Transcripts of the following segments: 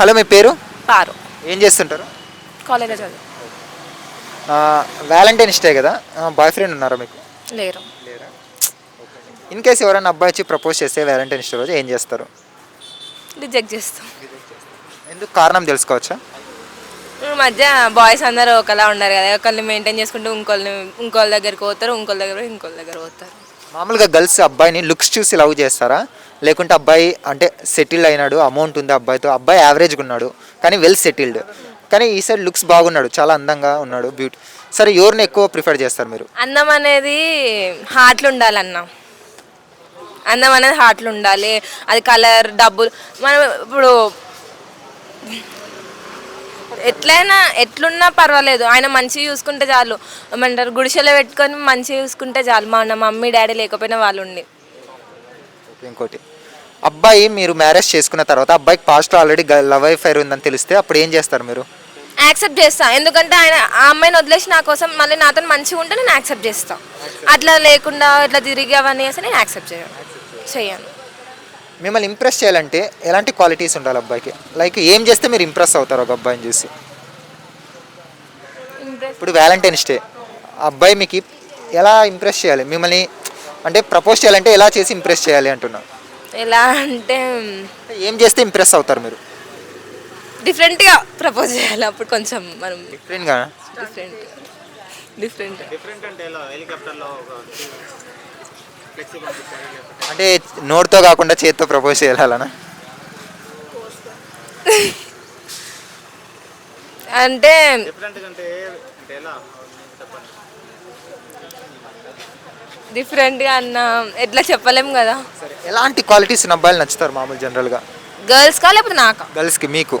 Hello మీ పేరు? పారు. ఏం చేస్తుంటారు? కాలేజ్లో చదువు. వ్యాలంటైన్స్ డే కదా? బాయ్ ఫ్రెండ్ ఉన్నారా మీకు? లేరు. లేరా? ఇన్ కేస్ ఎవరైనా అబ్బాయి వచ్చి ప్రపోజ్ చేస్తే వ్యాలంటైన్స్ డే రోజు ఏం చేస్తారు? రిజెక్ట్ చేస్తాం. ఎందుకు కారణం తెలుసుకోవచ్చా? ఈ మధ్య బాయ్స్ అందరూ ఒకలా ఉన్నారు కదా ఒకరిని మెయింటైన్ చేసుకుంటూ ఇంకోళ్ళని ఇంకోళ్ళ దగ్గరికి పోతారు ఇంకోళ్ళ దగ్గర ఇంకోళ్ళ దగ్గర పోతారు. మామూలుగా గర్ల్స్ అబ్బాయిని లుక్స్ చూసి లవ్ చేస్తారా? లేకుంటే అబ్బాయి అంటే సెటిల్ అయినాడు అమౌంట్ ఉంది అబ్బాయితో అబ్బాయి యావరేజ్గా ఉన్నాడు కానీ వెల్ సెటిల్డ్ కానీ ఈ సైడ్ లుక్స్ బాగున్నాడు చాలా అందంగా ఉన్నాడు బ్యూటీ సరే ఎవరిని ఎక్కువ ప్రిఫర్ చేస్తారు మీరు? అందం అనేది హార్ట్లు ఉండాలన్న అందం అనేది హార్ట్లు ఉండాలి. అది కలర్ డబ్బులు మనం ఇప్పుడు ఎట్లయినా ఎట్లున్నా పర్వాలేదు. ఆయన మంచిగా చూసుకుంటే చాలు. ఏమంటారు గుడిసెలో పెట్టుకొని మంచిగా చూసుకుంటే చాలు. మా మమ్మీ డాడీ లేకపోయినా వాళ్ళు ఉండి. ఇంకోటి. అబ్బాయి మీరు మ్యారేజ్ చేసుకున్న తర్వాత అబ్బాయికి పాస్ట్ ఆల్రెడీ లవ్ అఫైర్ ఉందని తెలిస్తే అప్పుడు ఏం చేస్తారు మీరు? యాక్సెప్ట్ చేస్తా. ఎందుకంటే ఆయన ఆ అమ్మాయిని వదిలేసి నా కోసం మళ్ళీ నాతో మంచిగా ఉంటే నేను యాక్సెప్ట్ చేస్తా. అట్లా లేకుండా ఇట్లా తిరిగి అవన్నీ చేస్తే నేను యాక్సెప్ట్ చేయను. చేయను. మిమ్మల్ని ఇంప్రెస్ చేయాలంటే ఎలాంటి క్వాలిటీస్ ఉండాలి అబ్బాయికి? లైక్ ఏం చేస్తే మీరు ఇంప్రెస్ అవుతారు ఒక అబ్బాయిని చూసి? ఇప్పుడు వ్యాలంటైన్స్ డే. అబ్బాయి మీకు ఎలా ఇంప్రెస్ చేయాలి? మిమ్మల్ని అంటే ప్రపోజ్ చేయాలంటే ఎలా చేసి ఇంప్రెస్ చేయాలి అంటున్నా? ఎలా అంటే అంటే ఏం చేస్తే ఇంప్రెస్ అవుతారు మీరు? డిఫరెంట్గా ప్రపోజ్ చేయాలి. అప్పుడు కొంచెం మనం డిఫరెంట్గా? Different different. అంటే నోటితో కాకుండా చేతితో ప్రపోజ్ చేయాలనా? అంటే డిఫరెంట్గా అన్న ఎట్లా చెప్పలేం కదా. సరే ఎలాంటి క్వాలిటీస్ అబ్బాయిలు నచ్చుతారు మామూలు జనరల్గా గర్ల్స్కా లేకపోతే నాకా? గర్ల్స్కి మీకు?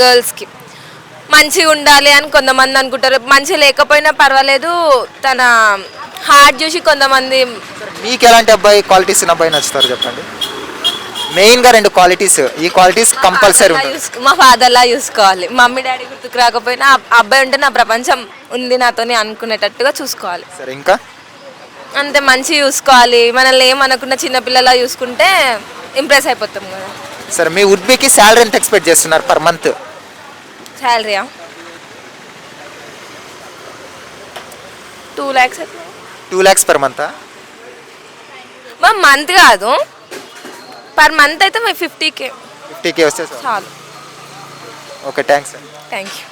గర్ల్స్కి మంచిగా ఉండాలి అని కొంతమంది అనుకుంటారు. మంచి లేకపోయినా పర్వాలేదు. తన హార్ట్ చూసి కొంతమంది మీకు ఎలాంటి అబ్బాయి క్వాలిటీస్ అబ్బాయి నచ్చుతారు చెప్పండి? మెయిన్గా రెండు క్వాలిటీస్. ఈ క్వాలిటీస్ కంపల్సరీ మా ఉంటుంది మా ఫాదర్లా చూసుకోవాలి మమ్మీ డాడీ గుర్తుకు రాకపోయినా ఆ అబ్బాయి ఉంటే నా ప్రపంచం ఉంది నాతోని అనుకునేటట్టుగా చూసుకోవాలి. సరే ఇంకా? అంతే మంచి చూసుకోవాలి మనల్ని ఏమనుకున్న చిన్నపిల్లలా చూసుకుంటే ఇంప్రెస్ అయిపోతాం కదా. సరే మీ వుడ్బీకి శాలరీ ఎంత ఎక్స్పెక్ట్ చేస్తున్నారు per month శాలరీయా two lakhs two lakhs per month మా మంత్ కాదు. పర్ మంత్ అయితే ఫిఫ్టీ కే. ఫిఫ్టీ కే వస్తే చాలు. Okay thanks thank you